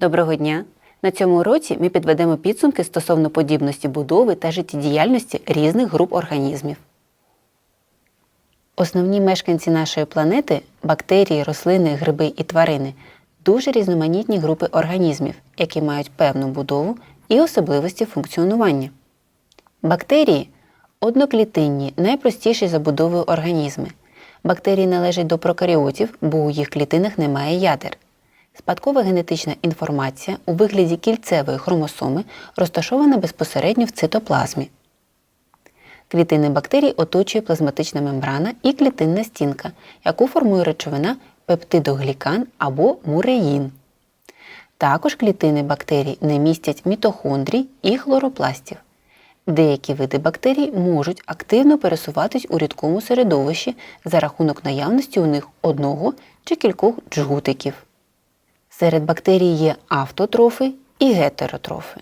Доброго дня! На цьому уроці ми підведемо підсумки стосовно подібності будови та життєдіяльності різних груп організмів. Основні мешканці нашої планети бактерії, рослини, гриби і тварини дуже різноманітні групи організмів, які мають певну будову і особливості функціонування. Бактерії одноклітинні, найпростіші забудовою організми. Бактерії належать до прокаріотів, бо у їх клітинах немає ядер. Спадкова генетична інформація у вигляді кільцевої хромосоми розташована безпосередньо в цитоплазмі. Клітини бактерій оточує плазматична мембрана і клітинна стінка, яку формує речовина пептидоглікан або муреїн. Також клітини бактерій не містять мітохондрій і хлоропластів. Деякі види бактерій можуть активно пересуватись у рідкому середовищі за рахунок наявності у них одного чи кількох джгутиків. Серед бактерій є автотрофи і гетеротрофи.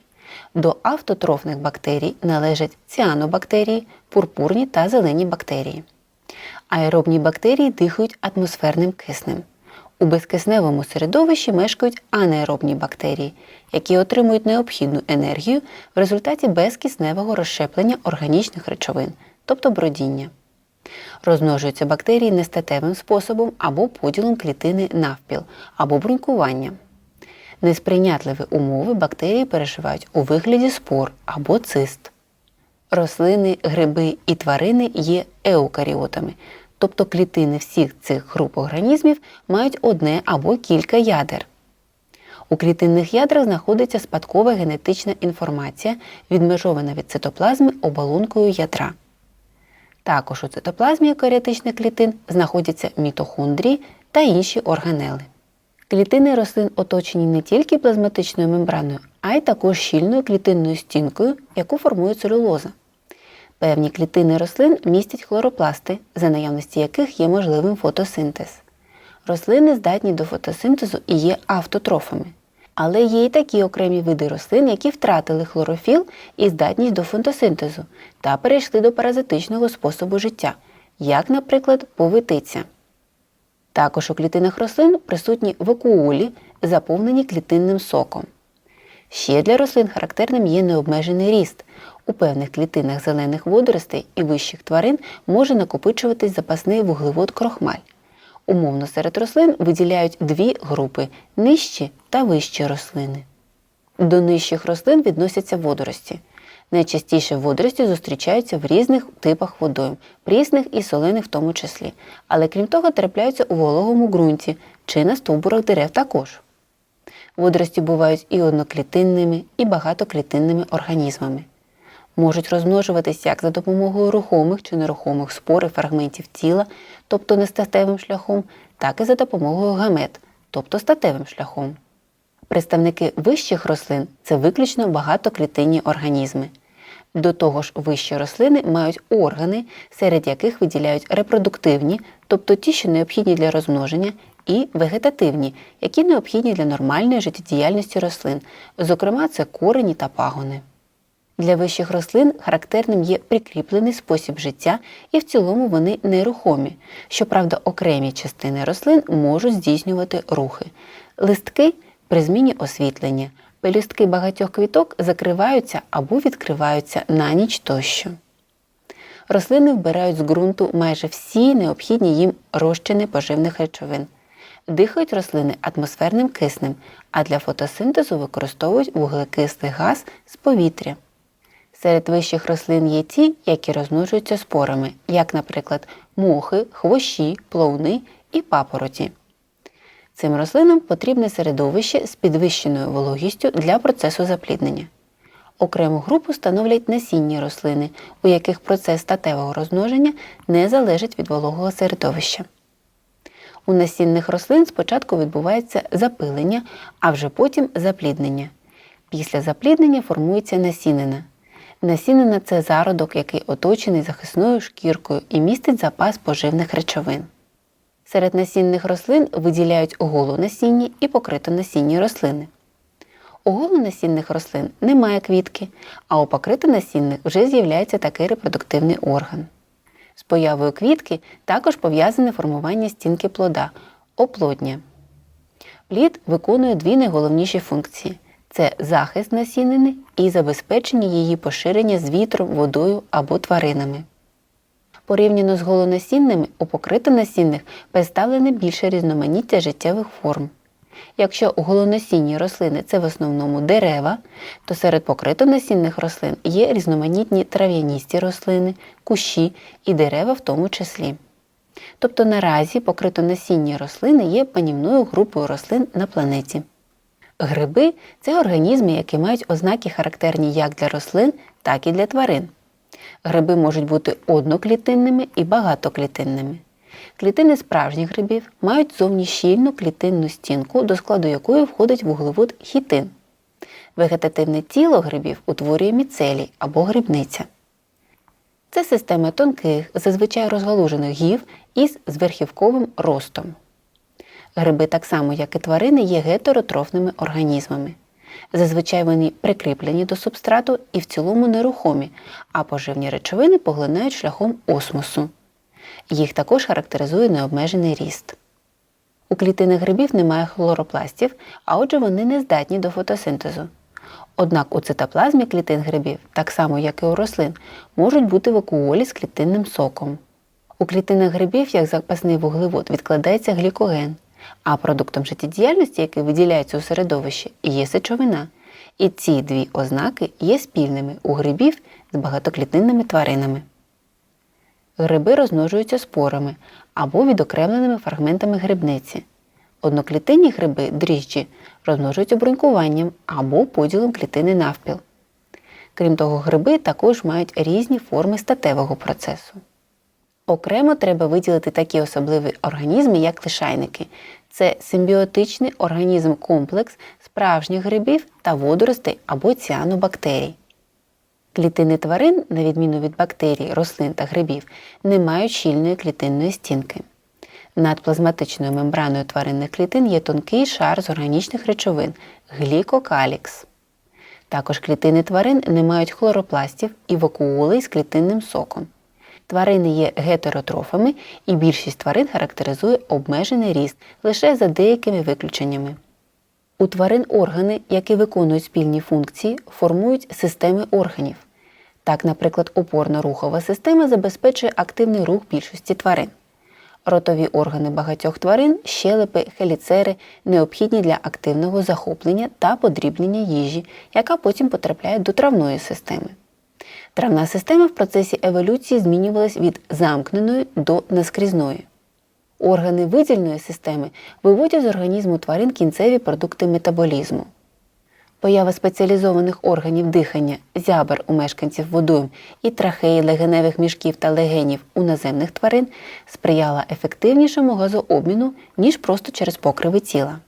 До автотрофних бактерій належать ціанобактерії, пурпурні та зелені бактерії. Аеробні бактерії дихають атмосферним киснем. У безкисневому середовищі мешкають анаеробні бактерії, які отримують необхідну енергію в результаті безкисневого розщеплення органічних речовин, тобто бродіння. Розмножуються бактерії нестатевим способом або поділом клітини навпіл, або брунькуванням. Несприйнятливі умови бактерії переживають у вигляді спор або цист. Рослини, гриби і тварини є еукаріотами, тобто клітини всіх цих груп організмів мають одне або кілька ядер. У клітинних ядрах знаходиться спадкова генетична інформація, відмежована від цитоплазми оболонкою ядра. Також у цитоплазмі евкаріотичних клітин знаходяться мітохондрії та інші органели. Клітини рослин оточені не тільки плазматичною мембраною, а й також щільною клітинною стінкою, яку формує целюлоза. Певні клітини рослин містять хлоропласти, за наявності яких є можливим фотосинтез. Рослини здатні до фотосинтезу і є автотрофами. Але є й такі окремі види рослин, які втратили хлорофіл і здатність до фотосинтезу та перейшли до паразитичного способу життя, як, наприклад, повитиця. Також у клітинах рослин присутні вакуолі, заповнені клітинним соком. Ще для рослин характерним є необмежений ріст. У певних клітинах зелених водоростей і вищих тварин може накопичуватись запасний вуглевод крохмаль. Умовно серед рослин виділяють дві групи нижчі та вищі рослини. До нижчих рослин відносяться водорості. Найчастіше водорості зустрічаються в різних типах водойм, прісних і солених в тому числі, але крім того трапляються у вологому ґрунті чи на стовбурах дерев також. Водорості бувають і одноклітинними, і багатоклітинними організмами. Можуть розмножуватись як за допомогою рухомих чи нерухомих спор і фрагментів тіла, тобто нестатевим шляхом, так і за допомогою гамет, тобто статевим шляхом. Представники вищих рослин це виключно багатоклітинні організми. До того ж, вищі рослини мають органи, серед яких виділяють репродуктивні, тобто ті, що необхідні для розмноження, і вегетативні, які необхідні для нормальної життєдіяльності рослин, зокрема, це корені та пагони. Для вищих рослин характерним є прикріплений спосіб життя, і в цілому вони нерухомі. Щоправда, окремі частини рослин можуть здійснювати рухи. Листки при зміні освітлення, пелюстки багатьох квіток закриваються або відкриваються на ніч тощо. Рослини вбирають з ґрунту майже всі необхідні їм розчини поживних речовин. Дихають рослини атмосферним киснем, а для фотосинтезу використовують вуглекислий газ з повітря. Серед вищих рослин є ті, які розмножуються спорами, як, наприклад, мохи, хвощі, пловни і папороті. Цим рослинам потрібне середовище з підвищеною вологістю для процесу запліднення. Окрему групу становлять насінні рослини, у яких процес статевого розмноження не залежить від вологого середовища. У насінних рослин спочатку відбувається запилення, а вже потім запліднення. Після запліднення формується насінина. Насінина це зародок, який оточений захисною шкіркою і містить запас поживних речовин. Серед насінних рослин виділяють голонасінні і покритонасінні рослини. У голонасінних рослин немає квітки, а у покритонасінних вже з'являється такий репродуктивний орган. З появою квітки також пов'язане формування стінки плода оплодня. Плід виконує дві найголовніші функції: це захист насінини і забезпечення її поширення з вітром, водою або тваринами. Порівняно з голонасінними, у покритонасінних представлене більше різноманіття життєвих форм. Якщо у голоносінні рослини це в основному дерева, то серед покритонасінних рослин є різноманітні трав'яністі рослини, кущі і дерева в тому числі. Тобто наразі покритонасінні рослини є панівною групою рослин на планеті. Гриби це організми, які мають ознаки характерні як для рослин, так і для тварин. Гриби можуть бути одноклітинними і багатоклітинними. Клітини справжніх грибів мають зовні щільну клітинну стінку, до складу якої входить вуглевод хітин. Вегетативне тіло грибів утворює міцелій або грибниця. Це система тонких, зазвичай розгалужених гів із зверхівковим ростом. Гриби, так само як і тварини, є гетеротрофними організмами. Зазвичай вони прикріплені до субстрату і в цілому нерухомі, а поживні речовини поглинають шляхом осмосу. Їх також характеризує необмежений ріст. У клітинах грибів немає хлоропластів, а отже вони не здатні до фотосинтезу. Однак у цитоплазмі клітин грибів, так само як і у рослин, можуть бути вакуолі з клітинним соком. У клітинах грибів, як запасний вуглевод, відкладається глікоген, а продуктом життєдіяльності, який виділяється у середовищі, є сечовина. І ці дві ознаки є спільними у грибів з багатоклітинними тваринами. Гриби розмножуються спорами або відокремленими фрагментами грибниці. Одноклітинні гриби дріжджі розмножуються брунькуванням або поділом клітини навпіл. Крім того, гриби також мають різні форми статевого процесу. Окремо треба виділити такі особливі організми, як лишайники. Це симбіотичний організм-комплекс справжніх грибів та водоростей або ціанобактерій. Клітини тварин, на відміну від бактерій, рослин та грибів, не мають щільної клітинної стінки. Над плазматичною мембраною тваринних клітин є тонкий шар з органічних речовин глікокалікс. Також клітини тварин не мають хлоропластів і вакуолей з клітинним соком. Тварини є гетеротрофами, і більшість тварин характеризує обмежений ріст лише за деякими виключеннями. У тварин органи, які виконують спільні функції, формують системи органів. Так, наприклад, опорно-рухова система забезпечує активний рух більшості тварин. Ротові органи багатьох тварин, щелепи, хеліцери необхідні для активного захоплення та подрібнення їжі, яка потім потрапляє до травної системи. Травна система в процесі еволюції змінювалась від замкненої до наскрізної. Органи видільної системи виводять з організму тварин кінцеві продукти метаболізму. Поява спеціалізованих органів дихання, зябр у мешканців водойм і трахеї легеневих мішків та легенів у наземних тварин сприяла ефективнішому газообміну, ніж просто через покриви тіла.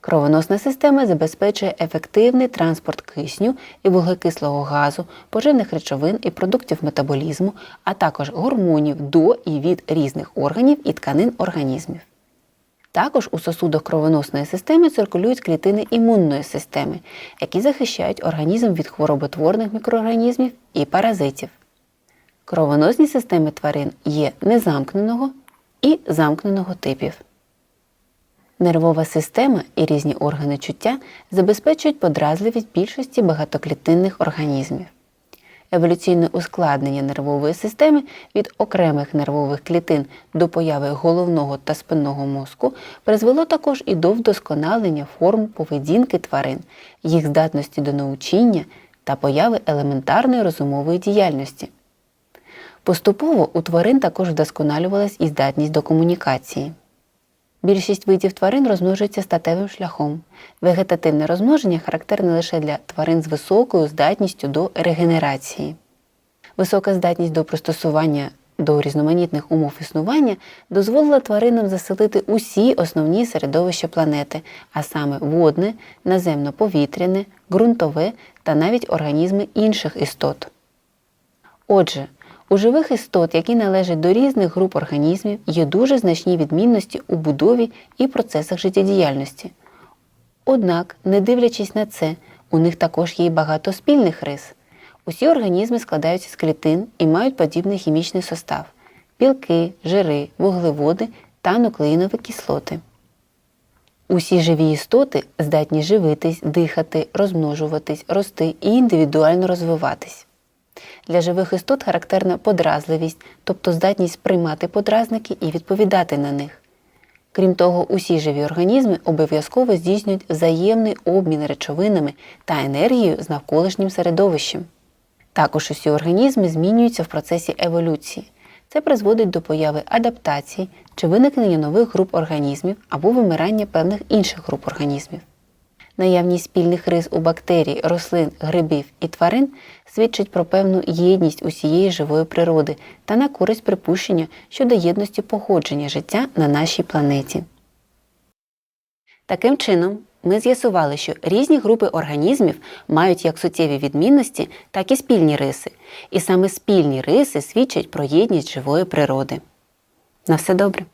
Кровоносна система забезпечує ефективний транспорт кисню і вуглекислого газу, поживних речовин і продуктів метаболізму, а також гормонів до і від різних органів і тканин організмів. Також у сосудах кровоносної системи циркулюють клітини імунної системи, які захищають організм від хвороботворних мікроорганізмів і паразитів. Кровоносні системи тварин є незамкненого і замкненого типів. Нервова система і різні органи чуття забезпечують подразливість більшості багатоклітинних організмів. Еволюційне ускладнення нервової системи від окремих нервових клітин до появи головного та спинного мозку призвело також і до вдосконалення форм поведінки тварин, їх здатності до научіння та появи елементарної розумової діяльності. Поступово у тварин також вдосконалювалась і здатність до комунікації. Більшість видів тварин розмножується статевим шляхом. Вегетативне розмноження характерне лише для тварин з високою здатністю до регенерації. Висока здатність до пристосування до різноманітних умов існування дозволила тваринам заселити усі основні середовища планети, а саме водне, наземно-повітряне, ґрунтове та навіть організми інших істот. Отже, у живих істот, які належать до різних груп організмів, є дуже значні відмінності у будові і процесах життєдіяльності. Однак, не дивлячись на це, у них також є багато спільних рис. Усі організми складаються з клітин і мають подібний хімічний состав білки, жири, вуглеводи та нуклеїнові кислоти. Усі живі істоти здатні живитись, дихати, розмножуватись, рости і індивідуально розвиватись. Для живих істот характерна подразливість, тобто здатність приймати подразники і відповідати на них. Крім того, усі живі організми обов'язково здійснюють взаємний обмін речовинами та енергією з навколишнім середовищем. Також усі організми змінюються в процесі еволюції. Це призводить до появи адаптацій чи виникнення нових груп організмів або вимирання певних інших груп організмів. Наявність спільних рис у бактерій, рослин, грибів і тварин свідчить про певну єдність усієї живої природи та на користь припущення щодо єдності походження життя на нашій планеті. Таким чином, ми з'ясували, що різні групи організмів мають як суттєві відмінності, так і спільні риси. І саме спільні риси свідчать про єдність живої природи. На все добре!